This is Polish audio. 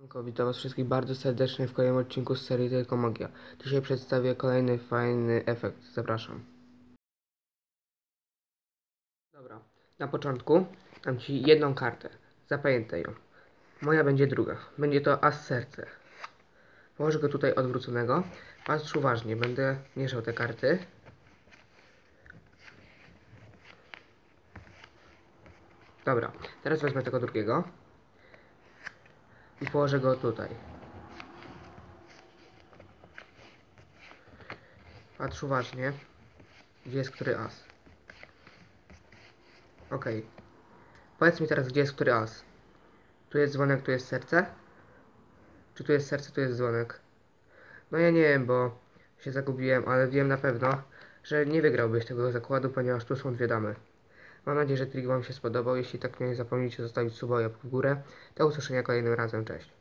Witam Was wszystkich bardzo serdecznie w kolejnym odcinku z serii Tylko Magia. Dzisiaj przedstawię kolejny fajny efekt. Zapraszam. Dobra, na początku dam Ci jedną kartę. Zapamiętaj ją. Moja będzie druga. Będzie to as serce. Położę go tutaj odwróconego. Patrz uważnie, będę mieszał te karty. Dobra, teraz wezmę tego drugiego i położę go tutaj. Patrz uważnie, gdzie jest który as. Ok. Powiedz mi teraz, gdzie jest który as. Tu jest dzwonek, tu jest serce? Czy tu jest serce, tu jest dzwonek? No ja nie wiem, bo się zagubiłem, ale wiem na pewno, że nie wygrałbyś tego zakładu, ponieważ tu są dwie damy. Mam nadzieję, że trik Wam się spodobał. Jeśli tak, nie zapomnijcie zostawić suba łapkę w górę. Do usłyszenia kolejnym razem. Cześć.